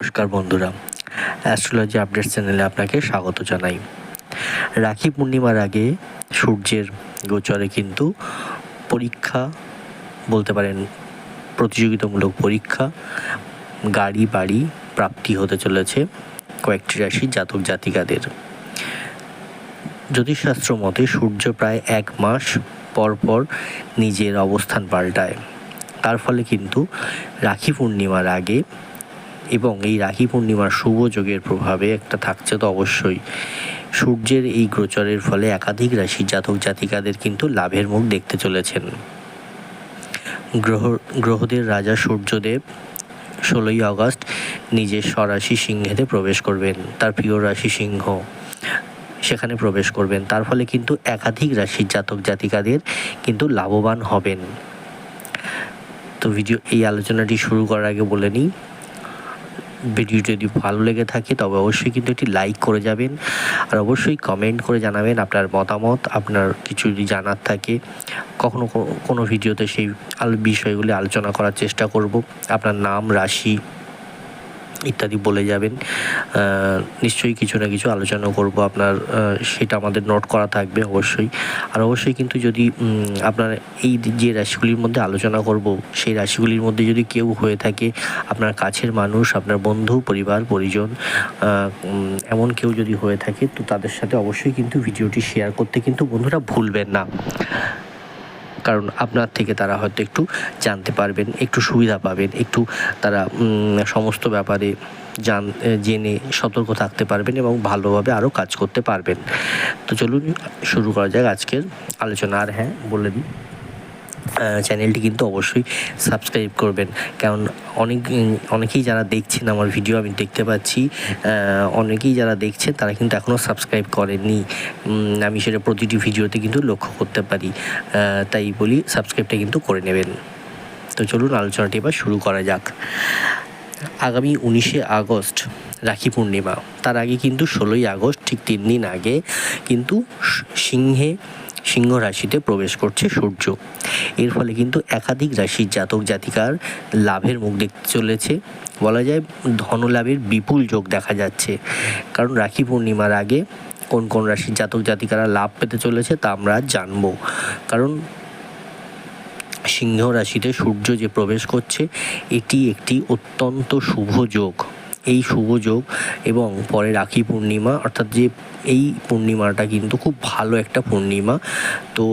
নমস্কার বন্ধুরা astrology update চ্যানেলে আপনাকে স্বাগত জানাই। রাখি পূর্ণিমার আগে সূর্যের গোচরে কিন্তু পরীক্ষা বলতে পারেন প্রতিযোগিতামূলক পরীক্ষা, গাড়ি বাড়ি প্রাপ্তি হতে চলেছে কয়েকটি রাশি জাতক জাতিকাদের। জ্যোতিষশাস্ত্র মতে সূর্য প্রায় এক মাস পর পর নিজের অবস্থান পাল্টায়। তার ফলে কিন্তু রাখি পূর্ণিমার আগে এবং এই রাখি পূর্ণিমার শুভ যোগের প্রভাবে একটা থাকছে তো অবশ্যই। সূর্যের এই গোচরের ফলে একাধিক রাশির জাতক জাতিকাদের কিন্তু লাভের মুখ দেখতে চলেছেন। গ্রহ, গ্রহদের রাজা সূর্যদেব ষোলোই আগস্ট নিজের স্বরাশি সিংহেতে প্রবেশ করবেন, তার প্রিয় রাশি সিংহ সেখানে প্রবেশ করবেন। তার ফলে কিন্তু একাধিক রাশির জাতক জাতিকাদের কিন্তু লাভবান হবেন। তো ভিডিও, এই আলোচনাটি শুরু করার আগে বলে নিই ভিডিও যদি ভালো লেগে থাকে, তবে অবশ্যই কিন্তু একটি লাইক করে যাবেন। আর অবশ্যই কমেন্ট করে জানাবেন আপনার মতামত, আপনার কিছু যদি জানার থাকে। কখনো কোনো ভিডিওতে সেই বিষয়গুলি আলোচনা করার চেষ্টা করব। আপনার নাম, রাশি ইত্যাদি বলে যাবেন। নিশ্চয়ই কিছু না কিছু আলোচনা করব আপনার সেটা আমাদের নোট করা থাকবে অবশ্যই। আর অবশ্যই কিন্তু যদি আপনার এই যে রাশিগুলির মধ্যে আলোচনা করব, সেই রাশিগুলির মধ্যে যদি কেউ হয়ে থাকে, আপনার কাছের মানুষ, আপনার বন্ধু, পরিবার, পরিজন এমন কেউ যদি হয়ে থাকে, তো তাদের সাথে অবশ্যই কিন্তু ভিডিওটি শেয়ার করতে কিন্তু বন্ধুরা ভুলবেন না। কারণ আপনার থেকে তারা হয়তো একটু জানতে পারবেন, একটু সুবিধা পাবেন, একটু তারা সমস্ত ব্যাপারে জান জেনে সতর্ক থাকতে পারবেন এবং ভালোভাবে আরও কাজ করতে পারবেন। তো চলুন শুরু করা যাক আজকের আলোচনা। আর হ্যাঁ বলে দিই। চ্যানেলটি কিন্তু অবশ্যই সাবস্ক্রাইব করবেন। কারণ অনেক, অনেকেই যারা দেখছেন আমার ভিডিও আমি দেখতে পাচ্ছি অনেকেই যারা দেখছেন, তারা কিন্তু এখনও সাবস্ক্রাইব করেননি। আমি সেটা প্রতিটি ভিডিওতে কিন্তু লক্ষ্য করতে পারি। তাই বলি সাবস্ক্রাইবটা কিন্তু করে নেবেন। তো চলুন আলোচনাটি এবার শুরু করা যাক। আগামী উনিশে আগস্ট, রাখি পূর্ণিমা। তার আগে কিন্তু ষোলোই আগস্ট, ঠিক তিন দিন আগে কিন্তু সিংহে সিংহ রাশিতে প্রবেশ করছে সূর্য। এর ফলে কিন্তু একাধিক রাশির জাতক জাতিকার লাভের মুখ দেখতে চলেছে। বলা যায় ধনলাভের বিপুল যোগ দেখা যাচ্ছে। কারণ রাখি পূর্ণিমার আগে কোন কোন রাশির জাতক জাতিকারা লাভ পেতে চলেছে তা আমরা জানব। কারণ সিংহ রাশিতে সূর্য যে প্রবেশ করছে, এটি একটি অত্যন্ত শুভ যোগ। এই শুভ যোগ এবং পরে রাখি পূর্ণিমা, অর্থাৎ যে এই পূর্ণিমাটা কিন্তু খুব ভালো একটা পূর্ণিমা। তো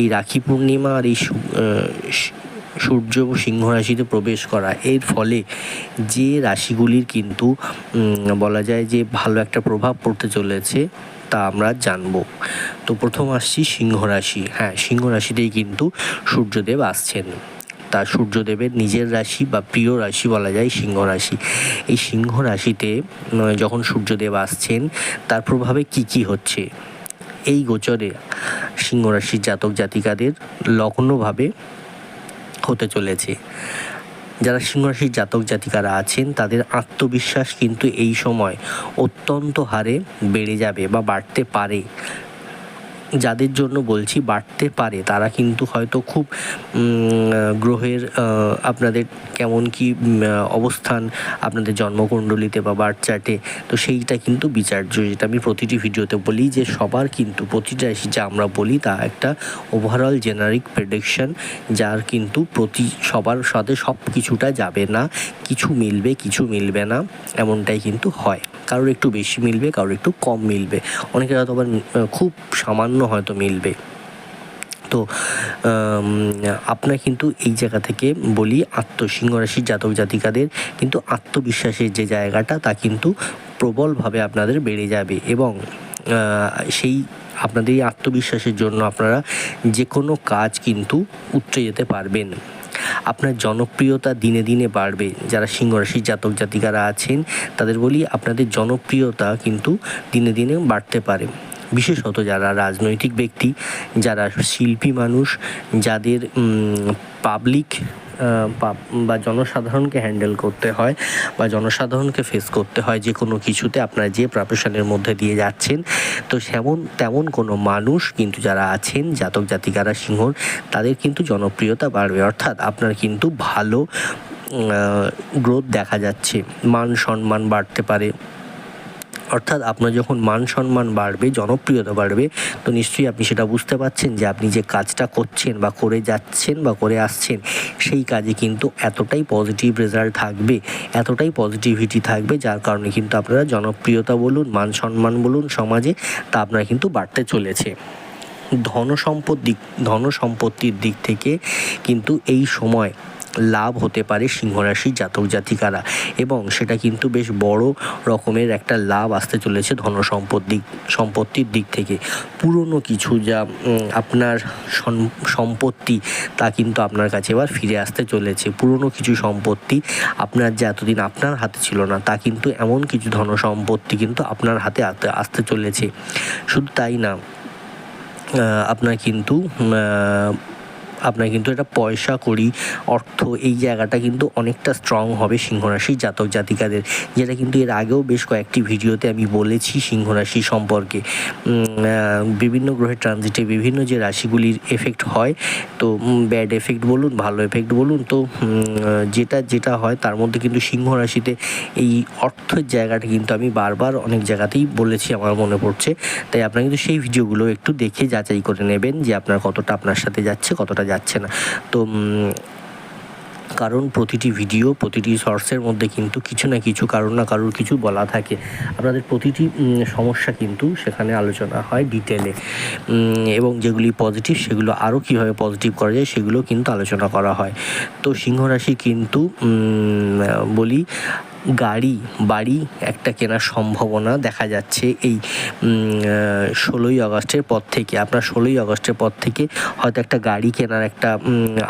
এই রাখি পূর্ণিমা আর এই সূর্য সিংহ রাশিতে প্রবেশ করা, এর ফলে যে রাশিগুলির কিন্তু বলা যায় যে ভালো একটা প্রভাব পড়তে চলেছে তা আমরা জানব। তো প্রথম আসছি সিংহ রাশি। হ্যাঁ সিংহ রাশিতেই কিন্তু সূর্যদেব আসছেন। তার সূর্যদেবের নিজের রাশি বা প্রিয় রাশি বলা যায় সিংহ রাশি। এই সিংহ রাশিতে যখন সূর্যদেব আসছেন, তার প্রভাবে কি কি হচ্ছে? এই গোচরে সিংহ রাশির জাতক জাতিকাদের লগ্নভাবে হতে চলেছে। যারা সিংহরাশির জাতক জাতিকারা আছেন, তাদের আত্মবিশ্বাস কিন্তু এই সময় অত্যন্ত হারে বেড়ে যাবে বা বাড়তে পারে। যাদের জন্য বলছি বাড়তে পারে, তারা কিন্তু হয়তো খুব গ্রহের আপনাদের কেমন কি অবস্থান, আপনাদের জন্মকুণ্ডলিতে বা বার্থ চার্টে, তো সেইটা কিন্তু বিচার্য। যেটা আমি প্রতিটি ভিডিওতে বলি যে সবার কিন্তু প্রতিটা রাশি যা আমরা বলি তা একটা ওভারঅল জেনারিক প্রেডিকশন যার কিন্তু প্রতি সবার সাথে সব কিছুটা যাবে না, কিছু মিলবে কিছু মিলবে না, এমনটাই কিন্তু হয়। কারোর একটু বেশি মিলবে, কারোর একটু কম মিলবে। অনেকের হয়তো আবার খুব সামান্য হয়তো মিলবে। তো আপনার কিন্তু এই জায়গা থেকে বলি, আত্মসিংহ রাশির জাতক জাতিকাদের কিন্তু আত্মবিশ্বাসের যে জায়গাটা, তা কিন্তু প্রবলভাবে আপনাদের বেড়ে যাবে এবং সেই আপনাদের এই আত্মবিশ্বাসের জন্য আপনারা যে কোনো কাজ কিন্তু উতরে যেতে পারবেন। আপনার জনপ্রিয়তা দিনে দিনে বাড়বে। যারা সিংহ রাশির জাতক জাতিকারা আছেন, তাদের বলি আপনাদের জনপ্রিয়তা কিন্তু দিনে দিনে বাড়তে পারে। বিশেষত যারা রাজনৈতিক ব্যক্তি, যারা শিল্পী মানুষ, যাদের পাবলিক বা জনসাধারণকে হ্যান্ডেল করতে হয় বা জনসাধারণকে ফেস করতে হয় যে কোনো কিছুতে আপনারা যে প্রফেশনের মধ্যে দিয়ে যাচ্ছেন। তো সেমন, তেমন কোনো মানুষ কিন্তু যারা আছেন, জাতক জাতিকারা সিংহর তাদের কিন্তু জনপ্রিয়তা বাড়বে। অর্থাৎ আপনার কিন্তু ভালো গ্রোথ দেখা যাচ্ছে। মান সম্মান বাড়তে পারে। অর্থাৎ আপনার যখন মান সম্মান বাড়বে, জনপ্রিয়তা বাড়বে, তো নিশ্চয়ই আপনি সেটা বুঝতে পারছেন যে আপনি যে কাজটা করছেন বা করে যাচ্ছেন বা করে আসছেন, সেই কাজে কিন্তু এতটাই পজিটিভ রেজাল্ট থাকবে, এতটাই পজিটিভিটি থাকবে, যার কারণে কিন্তু আপনারা জনপ্রিয়তা বলুন, মান সম্মান বলুন সমাজে, তা আপনার কিন্তু বাড়তে চলেছে। ধন সম্পদ দিক ধন সম্পত্তির দিক থেকে কিন্তু এই সময় লাভ হতে পারে সিংহরাশির জাতক জাতিকারা এবং সেটা কিন্তু বেশ বড় রকমের একটা লাভ আসতে চলেছে ধন সম্পদ দিক, সম্পত্তির দিক থেকে। পুরনো কিছু যা আপনার সম্পত্তি তা কিন্তু আপনার কাছে এবার ফিরে আসতে চলেছে। পুরনো কিছু সম্পত্তি আপনার যে এতদিন আপনার হাতে ছিল না, তা কিন্তু এমন কিছু ধন সম্পত্তি কিন্তু আপনার হাতে আসতে চলেছে। শুধু তাই না আপনার কিন্তু আপনার কিন্তু এটা পয়সা করি অর্থ এই জায়গাটা কিন্তু অনেকটা স্ট্রং হবে সিংহরাশি জাতক জাতিকাদের। যেটা কিন্তু এর আগেও বেশ কয়েকটি ভিডিওতে আমি বলেছি সিংহরাশি সম্পর্কে। বিভিন্ন গ্রহের ট্রানজিটে বিভিন্ন যে রাশিগুলির এফেক্ট হয়, তো ব্যাড এফেক্ট বলুন, ভালো এফেক্ট বলুন, তো যেটা যেটা হয় তার মধ্যে কিন্তু সিংহ রাশিতে এই অর্থের জায়গাটা কিন্তু আমি বারবার অনেক জায়গাতেই বলেছি, আমার মনে পড়ছে। তাই আপনারা কিন্তু সেই ভিডিওগুলো একটু দেখে যাচাই করে নেবেন যে আপনার কতটা আপনার সাথে যাচ্ছে, কতটা যাচ্ছে না। তো কারণ প্রতিটি ভিডিও প্রতিটি শর্টসের মধ্যে কিন্তু কিছু না কিছু, কারোর না কারোর কিছু বলা থাকে। আপনাদের প্রতিটি সমস্যা কিন্তু সেখানে আলোচনা হয় ডিটেলে এবং যেগুলি পজিটিভ সেগুলো আরও কীভাবে পজিটিভ করা যায়, সেগুলো কিন্তু আলোচনা করা হয়। তো সিংহ রাশি কিন্তু বলি গাড়ি, বাড়ি একটা কেনার সম্ভাবনা দেখা যাচ্ছে এই ষোলোই আগস্টের পর থেকে। আপনার ষোলোই আগস্টের পর থেকে হয়তো একটা গাড়ি কেনার একটা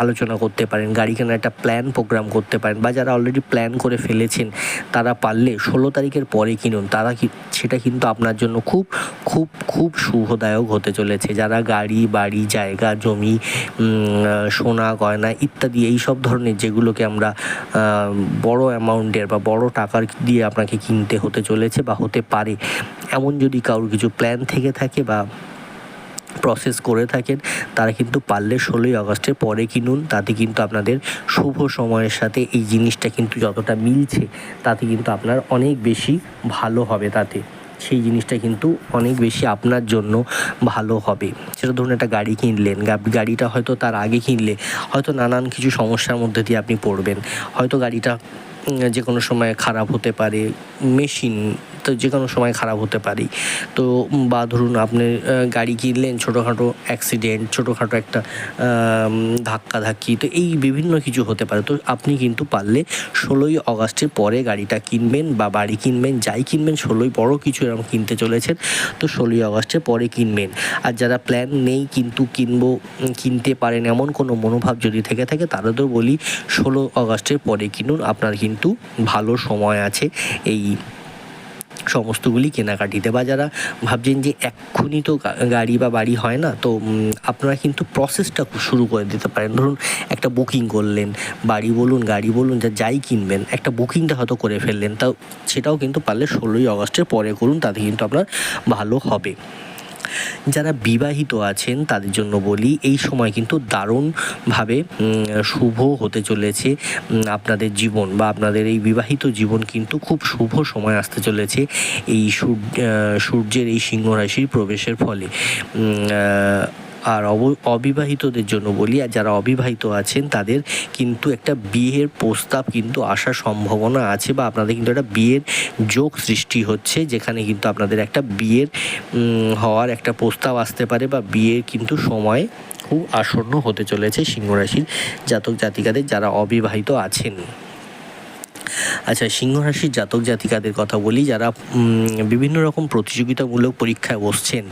আলোচনা করতে পারেন, গাড়ি কেনার একটা প্ল্যান প্রোগ্রাম করতে পারেন বা যারা অলরেডি প্ল্যান করে ফেলেছেন, তারা পারলে ষোলো তারিখের পরে কিনুন। তারা সেটা কিন্তু আপনার জন্য খুব খুব খুব শুভদায়ক হতে চলেছে। যারা গাড়ি, বাড়ি, জায়গা, জমি সোনা, গয়না ইত্যাদি এই সব ধরনের যেগুলোকে আমরা বড় অ্যামাউন্টের বা বড় টাকার দিয়ে আপনাকে কিনতে হতে চলেছে বা হতে পারে। এমন যদি কারোর কিছু প্ল্যান থেকে থাকে বা প্রসেস করে থাকেন, তারা কিন্তু পারলে ষোলোই আগস্টের পরে কিনুন। তাতে কিন্তু আপনাদের শুভ সময়ের সাথে এই জিনিসটা কিন্তু যতটা মিলছে, তাতে কিন্তু আপনার অনেক বেশি ভালো হবে তাতে। সেই জিনিসটা কিন্তু অনেক বেশি আপনার জন্য ভালো হবে। সেটা ধরুন একটা গাড়ি কিনলেন গাড়িটা হয়তো তার আগে কিনলে, হয়তো নানান কিছু সমস্যার মধ্যে দিয়ে আপনি পড়বেন। হয়তো গাড়িটা যে কোনো সময় খারাপ হতে পারে মেশিন তো যে কোনো সময় খারাপ হতে পারি। তো বা ধরুন আপনি গাড়ি কিনলেন, ছোটোখাটো অ্যাক্সিডেন্ট ছোটোখাটো একটা ধাক্কা ধাক্কি তো এই বিভিন্ন কিছু হতে পারে। তো আপনি কিন্তু পারলে ষোলোই অগাস্টের পরে গাড়িটা কিনবেন বা বাড়ি কিনবেন, যাই কিনবেন, ষোলোই বড় কিছু এরকম কিনতে চলেছেন, তো ষোলোই অগাস্টের পরে কিনবেন। আর যারা প্ল্যান নেই কিন্তু কিনবো কিনতে পারেন এমন কোনো মনোভাব যদি থেকে থাকে তাদেরও বলি ষোলো অগাস্টের পরে কিনুন, আপনার কিন্তু ভালো সময় আছে এই সমস্তগুলি কেনাকাটিতে বা যারা ভাবছেন যে এক্ষুনি তো গাড়ি বা বাড়ি হয় না, তো আপনারা কিন্তু প্রসেসটা শুরু করে দিতে পারেন। ধরুন একটা বুকিং করলেন, বাড়ি বলুন, গাড়ি বলুন, যা, যাই কিনবেন, একটা বুকিংটা হয়তো করে ফেললেন, তাও, সেটাও কিন্তু পারলে ষোলোই অগস্টের পরে করুন, তাতে কিন্তু আপনার ভালো হবে। যারা বিবাহিত আছেন, তাদের জন্য বলি, এই সময় কিন্তু দারুণভাবে শুভ হতে চলেছে আপনাদের জীবন বা আপনাদের এই বিবাহিত জীবন কিন্তু খুব শুভ সময় আসতে চলেছে এই সূর্য সূর্যের এই সিংহ রাশির প্রবেশের ফলে। আর অব- অবিবাহিতদের জন্য বলি, আর যারা অবিবাহিত আছেন তাদের কিন্তু একটা বিয়ের প্রস্তাব কিন্তু আসার সম্ভাবনা আছে বা আপনাদের কিন্তু একটা বিয়ের যোগ সৃষ্টি হচ্ছে, যেখানে কিন্তু আপনাদের একটা বিয়ের হওয়ার একটা প্রস্তাব আসতে পারে বা বিয়ের কিন্তু সময় খুব আসন্ন হতে চলেছে সিংহ রাশির জাতক জাতিকাদের যারা অবিবাহিত আছেন। আচ্ছা সিংহ রাশির জাতক জাতিকাদের কথা বলি, যারা বিভিন্ন রকম প্রতিযোগিতামূলক পরীক্ষায় বসছেন,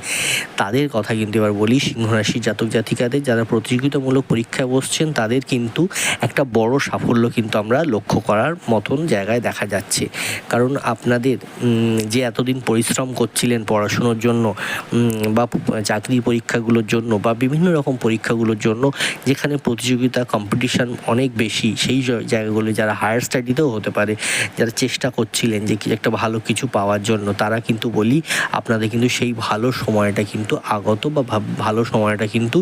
তাদের কথা কিন্তু এবার বলি। সিংহ রাশির জাতক জাতিকাদের যারা প্রতিযোগিতামূলক পরীক্ষায় বসছেন, তাদের কিন্তু একটা বড় সাফল্য কিন্তু আমরা লক্ষ্য করার মতন জায়গায় দেখা যাচ্ছে। কারণ আপনাদের যে এতদিন পরিশ্রম করছিলেন পড়াশুনোর জন্য বা চাকরি পরীক্ষাগুলোর জন্য, বা বিভিন্ন রকম পরীক্ষাগুলোর জন্য, যেখানে প্রতিযোগিতা, কম্পিটিশন অনেক বেশি, সেই জায়গাগুলো যারা হায়ার স্টাডিতেও হতে পারে। যারা চেষ্টা করছিলেন যে একটা ভালো কিছু পাওয়ার জন্য, তারা কিন্তু বলি, আপনাদের কিন্তু সেই ভালো সময়টা কিন্তু আগত বা ভালো সময়টা কিন্তু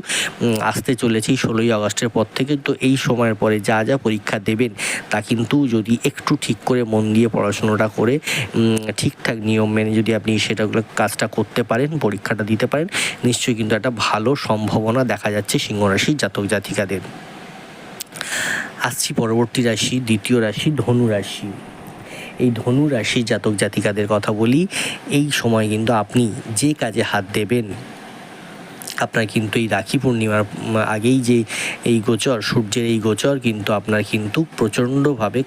আসতে চলেছে এই ষোলোই আগস্টের পর থেকে। তো এই সময়ের পরে যা যা পরীক্ষা দেবেন, তা কিন্তু যদি একটু ঠিক করে মন দিয়ে পড়াশোনাটা করে ঠিকঠাক নিয়ম মেনে যদি আপনি সেটাগুলো কাজটা করতে পারেন, পরীক্ষাটা দিতে পারেন, নিশ্চয়ই কিন্তু একটা ভালো সম্ভাবনা দেখা যাচ্ছে সিংহ রাশির জাতক জাতিকাদের। আসছি পরবর্তী রাশি, দ্বিতীয় রাশি, ধনু রাশি। এই ধনু রাশি জাতক জাতিকাদের কথা বলি, এই সময় কিন্তু আপনি যে কাজে হাত দেবেন, আপনার কিন্তু এই রাখি পূর্ণিমার আগেই যে এই গোচর, সূর্যের এই গোচর কিন্তু আপনার কিন্তু প্রচণ্ডভাবে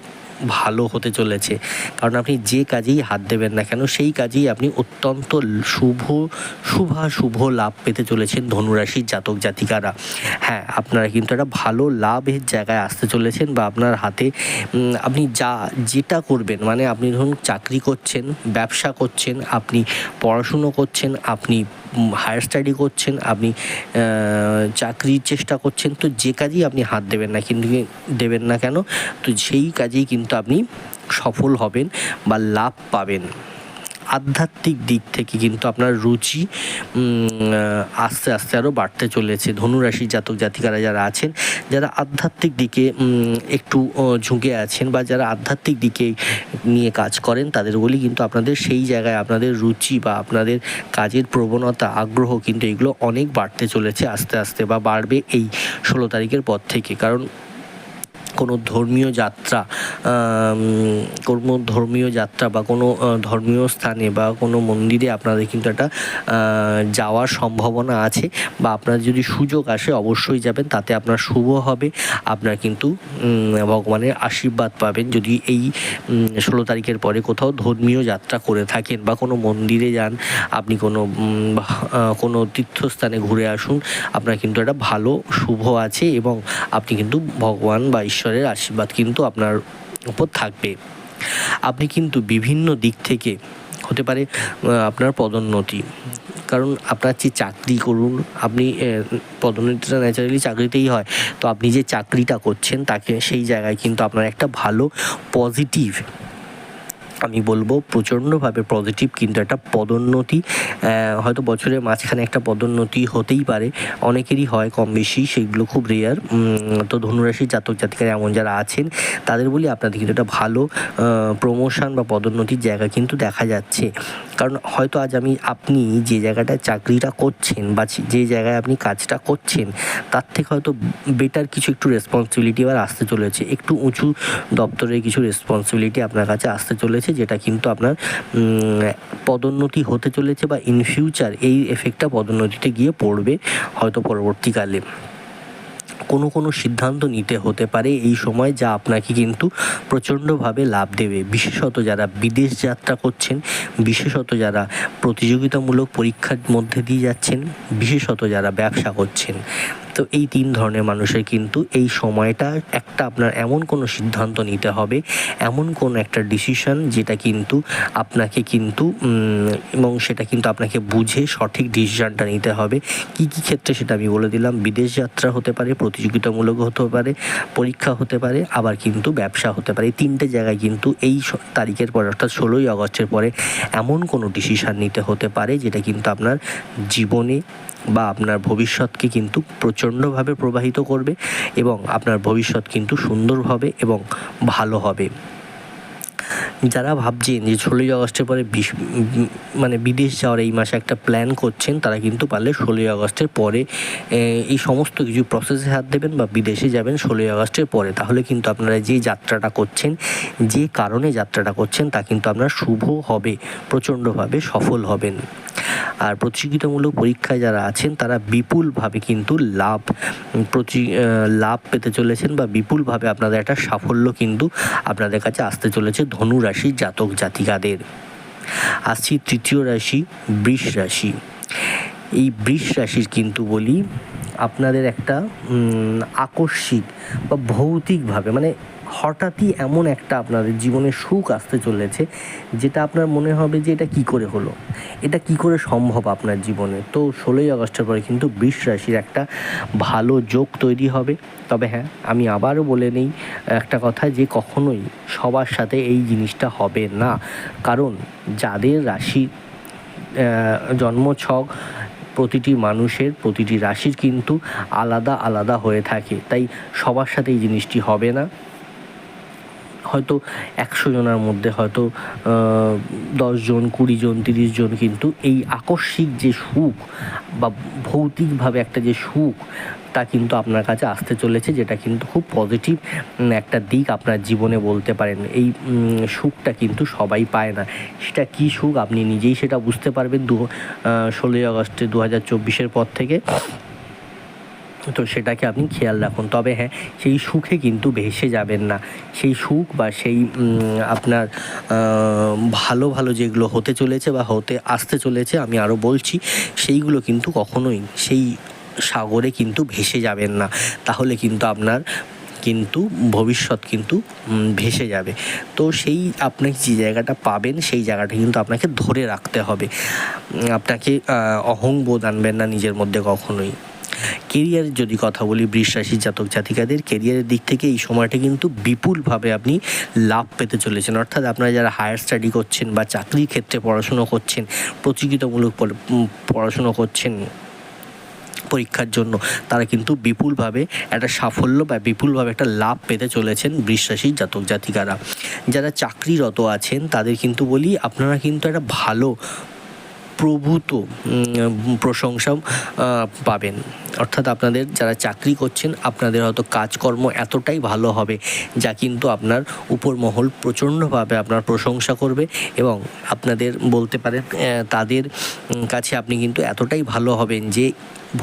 ভালো হতে চলেছে। কারণ আপনি যে কাজেই হাত দেবেন না কেন, সেই কাজেই আপনি অত্যন্ত শুভ শুভা শুভ লাভ পেতে চলেছেন ধনুরাশির জাতক জাতিকারা। হ্যাঁ আপনারা কিন্তু একটা ভালো লাভের জায়গায় আসতে চলেছেন বা আপনার হাতে আপনি যা, যেটা করবেন মানে আপনি ধরুন চাকরি করছেন, ব্যবসা করছেন, আপনি পড়াশুনো করছেন, আপনি হায়ার স্টাডি করছেন, আপনি চাকরির চেষ্টা করছেন, তো যে কাজেই আপনি হাত দেবেন না, কিন্তু দেবেন না কেন? তো সেই কাজেই কিন্তু আপনি সফল হবেন বা লাভ পাবেন। আধ্যাত্মিক দিক থেকে কিন্তু আপনার রুচি আস্তে আস্তে আরও বাড়তে চলেছে। ধনুরাশি জাতক জাতিকারা যারা আছেন, যারা আধ্যাত্মিক দিকে একটু ঝুঁকে আছেন বা যারা আধ্যাত্মিক দিকে নিয়ে কাজ করেন তাদের বলি কিন্তু আপনাদের সেই জায়গায় আপনাদের রুচি বা আপনাদের কাজের প্রবণতা, আগ্রহ কিন্তু এগুলো অনেক বাড়তে চলেছে আস্তে আস্তে বা বাড়বে এই ষোলো তারিখের পর থেকে। কারণ কোনো ধর্মীয় যাত্রা কোনো ধর্মীয় যাত্রা বা কোনো ধর্মীয় স্থানে বা কোনো মন্দিরে আপনাদের কিন্তু একটা যাওয়ার সম্ভাবনা আছে বা আপনার যদি সুযোগ আসে অবশ্যই যাবেন, তাতে আপনার শুভ হবে। আপনার কিন্তু ভগবানের আশীর্বাদ পাবেন। যদি এই ষোলো তারিখের পরে কোথাও ধর্মীয় যাত্রা করে থাকেন বা কোনো মন্দিরে যান, আপনি কোনো কোনো তীর্থস্থানে ঘুরে আসুন, আপনার কিন্তু একটা ভালো, শুভ আছে এবং আপনি কিন্তু ভগবান বা ঈশ্বরের আশীর্বাদ কিন্তু আপনার উপর থাকবে। আপনি কিন্তু বিভিন্ন দিক থেকে হতে পারে আপনার পদোন্নতি। কারণ আপনার যে চাকরি করুন, আপনি পদোন্নতিটা ন্যাচারালি চাকরিতেই হয়। তো আপনি যে চাকরিটা করছেন, তাকে সেই জায়গায় কিন্তু আপনার একটা ভালো পজিটিভ আমি বলব প্রচণ্ডভাবে পজিটিভ কিন্তু একটা পদোন্নতি হয়তো বছরের মাঝখানে একটা পদোন্নতি হতেই পারে। অনেকেরই হয় কম বেশি সেইগুলো খুব রেয়ার তো ধনুরাশির জাতক জাতিকারা এমন যারা আছেন, তাদের বলি আপনাদের কিন্তু একটা ভালো প্রমোশন বা পদোন্নতির জায়গা কিন্তু দেখা যাচ্ছে। কারণ হয়তো আজ আমি, আপনি যে জায়গাটায় চাকরিটা করছেন বা যে জায়গায় আপনি কাজটা করছেন, তার থেকে হয়তো বেটার কিছু একটু রেসপন্সিবিলিটি এবার আসতে চলেছে। একটু উঁচু দপ্তরের কিছু রেসপন্সিবিলিটি আপনার কাছে আসতে চলেছে। যেটা কিন্তু আপনার পদোন্নতি হতে চলেছে বা ইন ফিউচার এই এফেক্টটা পদোন্নতিতে গিয়ে পড়বে হয়তো পরবর্তীকালে। কোনো কোনো সিদ্ধান্ত নিতে হতে পারে এই সময় যা আপনাকে কিন্তু প্রচণ্ডভাবে লাভ দেবে। বিশেষত যারা বিদেশ যাত্রা করছেন, বিশেষত যারা প্রতিযোগিতামূলক পরীক্ষার মধ্যে দিয়ে যাচ্ছেন, বিশেষত যারা ব্যবসা করছেন। তো এই তিন ধরনের মানুষের কিন্তু এই সময়টা একটা আপনার এমন কোনো সিদ্ধান্ত নিতে হবে, এমন কোন একটা ডিসিশন যেটা কিন্তু আপনাকে কিন্তু এবং সেটা কিন্তু আপনাকে বুঝে সঠিক ডিসিশানটা নিতে হবে। কি কি ক্ষেত্রে সেটা আমি বলে দিলাম, বিদেশ যাত্রা হতে পারে, প্রতিযোগিতামূলক হতে পারে, পরীক্ষা হতে পারে, আবার কিন্তু ব্যবসা হতে পারে। এই তিনটে জায়গায় কিন্তু এই তারিখের পরে অর্থাৎ ষোলোই আগস্টের পরে এমন কোনো ডিসিশান নিতে হতে পারে যেটা কিন্তু আপনার জীবনে বা আপনার ভবিষ্যৎকে কিন্তু প্রচণ্ডভাবে প্রবাহিত করবে এবং আপনার ভবিষ্যৎ কিন্তু সুন্দর হবে এবং ভালো হবে। যারা ভাবছেন যে ষোলোই আগস্টের পরে বিশ- মানে বিদেশ যাওয়ার এই মাসে একটা প্ল্যান করছেন, তারা কিন্তু পারলে ষোলোই আগস্টের পরে এই সমস্ত কিছু প্রসেসে হাত দেবেন বা বিদেশে যাবেন ষোলোই আগস্টের পরে। তাহলে কিন্তু আপনারা যে যাত্রাটা করছেন, যে কারণে যাত্রাটা করছেন, তা কিন্তু আপনার শুভ হবে, প্রচণ্ডভাবে সফল হবেন। আর প্রতিযোগিতামূলক পরীক্ষায় যারা আছেন, তারা বিপুলভাবে কিন্তু লাভ, প্রতি লাভ পেতে চলেছেন বা বিপুলভাবে আপনাদের একটা সাফল্য কিন্তু আপনাদের কাছে আসতে চলেছে ধনু রাশির জাতক জাতিকাদের। আসছি তৃতীয় রাশি বৃষ রাশি। এই বৃষ রাশির কিন্তু বলি আপনাদের একটা আকস্মিক বা ভৌতিকভাবে মানে হঠাৎই এমন একটা আপনাদের জীবনে সুখ আসতে চলেছে যেটা আপনার মনে হবে যে এটা কি করে হলো? এটা কি করে সম্ভব আপনার জীবনে? তো ষোলোই আগস্টের পরে কিন্তু বৃষ রাশির একটা ভালো যোগ তৈরি হবে। তবে হ্যাঁ আমি আবারও বলে নেই, একটা কথা যে কখনোই সবার সাথে এই জিনিসটা হবে না। কারণ যাদের রাশি জন্ম জন্মছক প্রতিটি মানুষের প্রতিটি রাশির কিন্তু আলাদা আলাদা হয়ে থাকে। তাই সবার সাথে এই জিনিসটি হবে না। হয়তো একশো জনের মধ্যে হয়তো দশজন কুড়ি জন তিরিশ জন কিন্তু এই আকস্মিক যে সুখ বা ভৌতিকভাবে একটা যে সুখ, তা কিন্তু আপনার কাছে আসতে চলেছে, যেটা কিন্তু খুব পজিটিভ একটা দিক আপনার জীবনে বলতে পারেন। এই সুখটা কিন্তু সবাই পায় না। সেটা কী সুখ? আপনি নিজেই সেটা বুঝতে পারবেন। দু ষোলোই আগস্টে দু হাজার চব্বিশের পর থেকে। তো সেটাকে আপনি খেয়াল রাখুন। তবে হ্যাঁ সেই সুখে কিন্তু ভেসে যাবেন না। সেই সুখ বা সেই আপনার ভালো ভালো যেগুলো হতে চলেছে বা হতে, আসতে চলেছে, আমি আরও বলছি, সেইগুলো কিন্তু কখনোই সেই সাগরে কিন্তু ভেসে যাবেন না। তাহলে কিন্তু আপনার কিন্তু ভবিষ্যৎ কিন্তু ভেসে যাবে। তো সেই আপনি যে জায়গাটা পাবেন, সেই জায়গাটা কিন্তু আপনাকে ধরে রাখতে হবে। আপনাকে অহংবোধ আনবেন না নিজের মধ্যে কখনোই। কেরিয়ারের যদি কথা বলি বৃষ জাতক জাতিকাদের কেরিয়ারের দিক থেকে এই সময়টা কিন্তু বিপুলভাবে আপনি লাভ পেতে চলেছেন। অর্থাৎ আপনারা যারা হায়ার স্টাডি করছেন বা চাকরির ক্ষেত্রে পড়াশুনো করছেন, প্রতিযোগিতামূলক পড়াশুনো করছেন পরীক্ষার জন্য, তারা কিন্তু বিপুলভাবে একটা সাফল্য বা বিপুলভাবে একটা লাভ পেতে চলেছেন বৃশ্বাসী জাতক জাতিকারা। যারা চাকরিরত আছেন, তাদের কিন্তু বলি আপনারা কিন্তু একটা ভালো, প্রভূত প্রশংসা পাবেন। অর্থাৎ আপনাদের যারা চাকরি করছেন, আপনাদের হয়তো কাজকর্ম এতটাই ভালো হবে যা কিন্তু আপনার উপর মহল প্রচণ্ডভাবে আপনার প্রশংসা করবে এবং আপনাদের বলতে পারেন তাদের কাছে আপনি কিন্তু এতটাই ভালো হবেন যে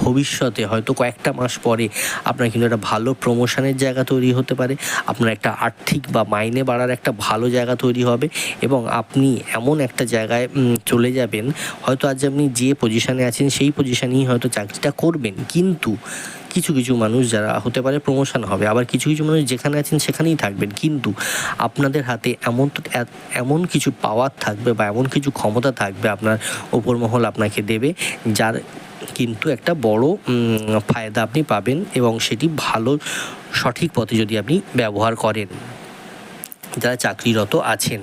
ভবিষ্যতে হয়তো কয়েকটা মাস পরে আপনার কিন্তু একটা ভালো প্রমোশনের জায়গা তৈরি হতে পারে, আপনার একটা আর্থিক বা মাইনে বাড়ার একটা ভালো জায়গা তৈরি হবে এবং আপনি এমন একটা জায়গায় চলে যাবেন। হয়তো আজ আপনি যে পজিশানে আছেন, সেই পজিশানেই হয়তো চাকরিটা করবেন। কিন্তু কিছু কিছু মানুষ যারা হতে পারে প্রমোশন হবে, আবার কিছু কিছু মানুষ যেখানে আছেন সেখানেই থাকবেন। কিন্তু আপনাদের হাতে এমন এমন কিছু পাওয়ার থাকবে বা এমন কিছু ক্ষমতা থাকবে আপনার ওপর মহল আপনাকে দেবে, যার কিন্তু একটা বড় ফায়দা আপনি পাবেন এবং সেটি ভালো, সঠিক পথে যদি আপনি ব্যবহার করেন। যারা চাকরিরত আছেন,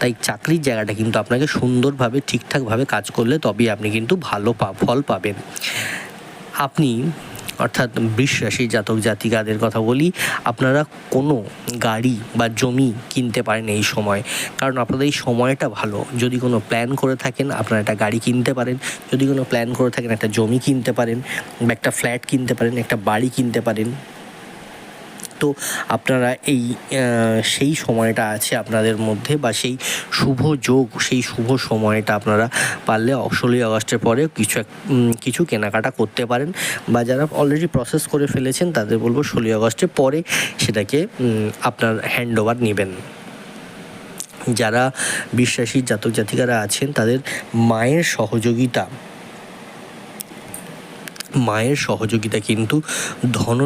তাই চাকরির জায়গাটা কিন্তু আপনাকে সুন্দরভাবে, ঠিকঠাকভাবে কাজ করলে তবেই আপনি কিন্তু ভালো ফল পাবেন। আপনি, অর্থাৎ বিশ্বাসী জাতক জাতিকাদের কথা বলি, আপনারা কোনো গাড়ি বা জমি কিনতে পারেন এই সময়। কারণ আপনাদের এই সময়টা ভালো। যদি কোনো প্ল্যান করে থাকেন, আপনারা একটা গাড়ি কিনতে পারেন। যদি কোনো প্ল্যান করে থাকেন, একটা জমি কিনতে পারেন, বা একটা ফ্ল্যাট কিনতে পারেন, একটা বাড়ি কিনতে পারেন। তো আপনারা এই সেই সময়টা আছে আপনাদের মধ্যে বা সেই শুভ যোগ, সেই শুভ সময়টা আপনারা পারলে ষোলোই আগস্টের পরে কিছু এক কিছু কেনাকাটা করতে পারেন বা যারা অলরেডি প্রসেস করে ফেলেছেন তাদের বলব ষোলোই আগস্টের পরে সেটাকে আপনার হ্যান্ড ওভার নেবেন। যারা বিশ্বাসী জাতক জাতিকারা আছেন তাদের মায়ের সহযোগিতা মায়ের সহযোগিতা কিন্তু ধন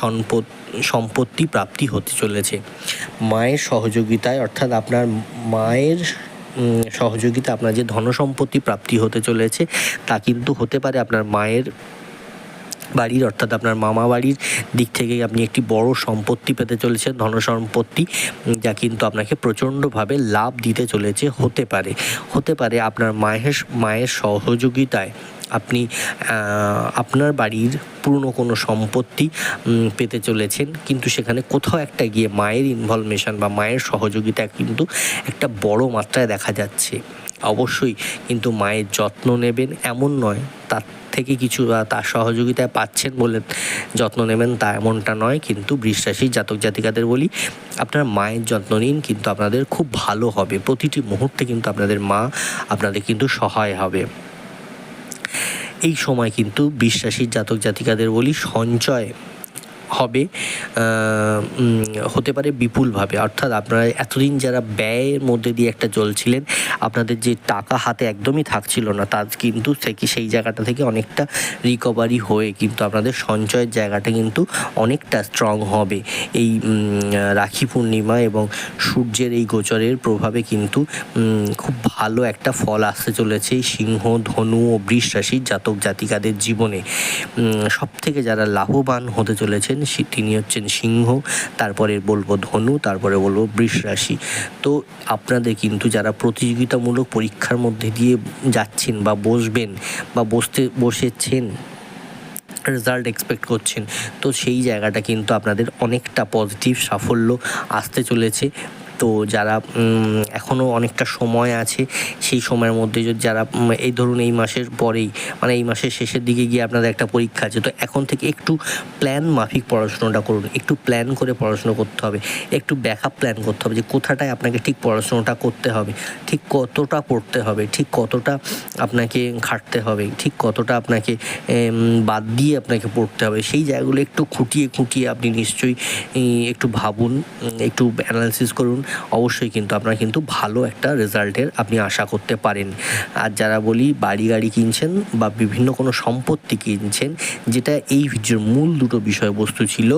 সম্পদ, সম্পত্তি প্রাপ্তি হতে চলেছে। মায়ের সহযোগিতায় অর্থাৎ আপনার মায়ের সহযোগিতা আপনার যে ধন সম্পত্তি প্রাপ্তি হতে চলেছে, তা কিন্তু হতে পারে আপনার মায়ের বাড়ির, অর্থাৎ আপনার মামা বাড়ির দিক থেকে আপনি একটি বড় সম্পত্তি পেতে চলেছেন, ধন সম্পত্তি, যা কিন্তু আপনাকে প্রচণ্ডভাবে লাভ দিতে চলেছে, হতে পারে। হতে পারে আপনার মায়ের মায়ের সহযোগিতায় আপনি আপনার বাড়ির পুরনো কোনো সম্পত্তি পেতে চলেছেন, কিন্তু সেখানে কোথাও একটা গিয়ে মায়ের ইনভলভমেশন বা মায়ের সহযোগিতা কিন্তু একটা বড় মাত্রায় দেখা যাচ্ছে। অবশ্যই কিন্তু মায়ের যত্ন নেবেন, এমন নয়, তার থেকে কিছু তার সহযোগিতায় পাচ্ছেন বলে যত্ন নেবেন তা এমনটা নয়, কিন্তু বৃশ্বাসী জাতক জাতিকাদের বলি, আপনার মায়ের যত্ন নিন, কিন্তু আপনাদের খুব ভালো হবে। প্রতিটি মুহূর্তে কিন্তু আপনাদের মা আপনাদের কিন্তু সহায় হবে। এই সময় কিন্তু বিশ্বাসীর জাতক জাতিকাদের বলি সঞ্চয় হবে হতে পারে বিপুলভাবে। অর্থাৎ আপনারা এতদিন যারা ব্যয়ের মধ্যে দিয়ে একটা চলছিলেন আপনাদের যে টাকা হাতে একদমই থাকছিল না, তার কিন্তু সেই জায়গাটা থেকে অনেকটা রিকভারি হয়ে কিন্তু আপনাদের সঞ্চয়ের জায়গাটা কিন্তু অনেকটা স্ট্রং হবে। এই রাখি পূর্ণিমা এবং সূর্যের এই গোচরের প্রভাবে কিন্তু খুব ভালো একটা ফল আসতে চলেছে সিংহ, ধনু ও বৃষ রাশির জাতক জাতিকাদের জীবনে। সব থেকে যারা লাভবান হতে চলেছেন তিনি হচ্ছেন সিংহ, তারপরে বলব ধনু, তারপরে বলব বৃষ রাশি। তো আপনাদের কিন্তু যারা প্রতিযোগিতামূলক পরীক্ষার মধ্যে দিয়ে যাচ্ছেন বা বসবেন বা বসতে, বসেছেন রেজাল্ট এক্সপেক্ট করছেন, তো সেই জায়গাটা কিন্তু আপনাদের অনেকটা পজিটিভ সাফল্য আসতে চলেছে। তো যারা এখনও অনেকটা সময় আছে, সেই সময়ের মধ্যে যদি যারা এই ধরুন এই মাসের পরেই মানে এই মাসের শেষের দিকে গিয়ে আপনাদের একটা পরীক্ষা আছে, তো এখন থেকে একটু প্ল্যান মাফিক পড়াশোনাটা করুন, একটু প্ল্যান করে পড়াশোনা করতে হবে, একটু ব্যাকআপ প্ল্যান করতে হবে যে কোথাটায় আপনাকে ঠিক পড়াশোনাটা করতে হবে, ঠিক কতটা পড়তে হবে, ঠিক কতটা আপনাকে খাটতে হবে, ঠিক কতটা আপনাকে বাদ দিয়ে আপনাকে পড়তে হবে, সেই জায়গাগুলো একটু খুঁটিয়ে খুঁটিয়ে আপনি নিশ্চয়ই একটু ভাবুন একটু অ্যানালিসিস করুন অবশ্যই কিন্তু আপনার কিন্তু ভালো একটা রেজাল্টের আপনি আশা করতে পারেন। আর যারা বলি বাড়ি গাড়ি কিনছেন বা বিভিন্ন কোনো সম্পত্তি কিনছেন, যেটা এই ভিডিওর মূল দুটো বিষয়বস্তু ছিল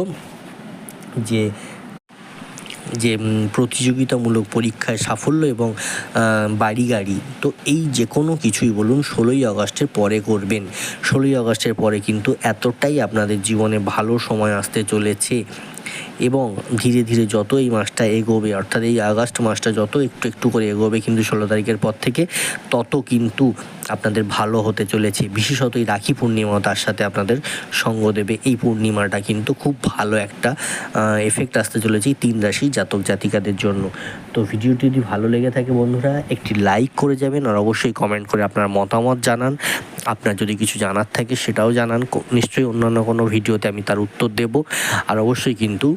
যে যে প্রতিযোগিতামূলক পরীক্ষায় সাফল্য এবং বাড়ি গাড়ি, তো এই যে কোনো কিছুই বলুন ষোলোই আগস্টের পরে করবেন। ষোলোই আগস্টের পরে কিন্তু এতটাই আপনাদের জীবনে ভালো সময় আসতে চলেছে। এবং ধীরে ধীরে যত এই মাসটা এগোবে, অর্থাৎ এই আগস্ট মাসটা যত একটু একটু করে এগোবে কিন্তু ষোলো তারিখের পর থেকে, তত কিন্তু আপনাদের ভালো হতে চলেছে। বিশেষত এই রাখি পূর্ণিমা তার সাথে আপনাদের সঙ্গ দেবে। এই পূর্ণিমাটা কিন্তু খুব ভালো একটা এফেক্ট আসতে চলেছে এই তিন রাশি জাতক জাতিকাদের জন্য। তো ভিডিওটি যদি ভালো লেগে থাকে বন্ধুরা, একটি লাইক করে যাবেন আর অবশ্যই কমেন্ট করে আপনার মতামত জানান। আপনার যদি কিছু জানার থাকে সেটাও জানান। নিশ্চয়ই অন্যান্য কোনো ভিডিওতে আমি তার উত্তর দেব। আর অবশ্যই কিন্তু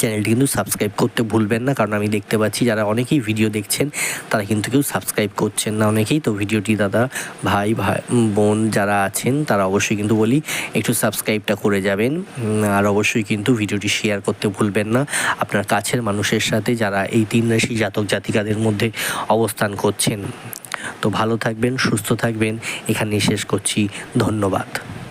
চ্যানেলটি কিন্তু সাবস্ক্রাইব করতে ভুলবেন না, কারণ আমি দেখতে পাচ্ছি যারা অনেকেই ভিডিও দেখছেন, তারা কিন্তু কেউ সাবস্ক্রাইব করছেন না অনেকেই। তো ভিডিওটি দাদা, ভাই ভাই বোন যারা আছেন, তারা অবশ্যই কিন্তু বলি একটু সাবস্ক্রাইবটা করে যাবেন। আর অবশ্যই কিন্তু ভিডিওটি শেয়ার করতে ভুলবেন না। আপনার কাছের মানুষের সাথে যারা এই তিন রাশি জাতক জাতিকাদের মধ্যে অবস্থান করছেন তো ভালো থাকবেন সুস্থ থাকবেন। এখানেই শেষ করছি। ধন্যবাদ।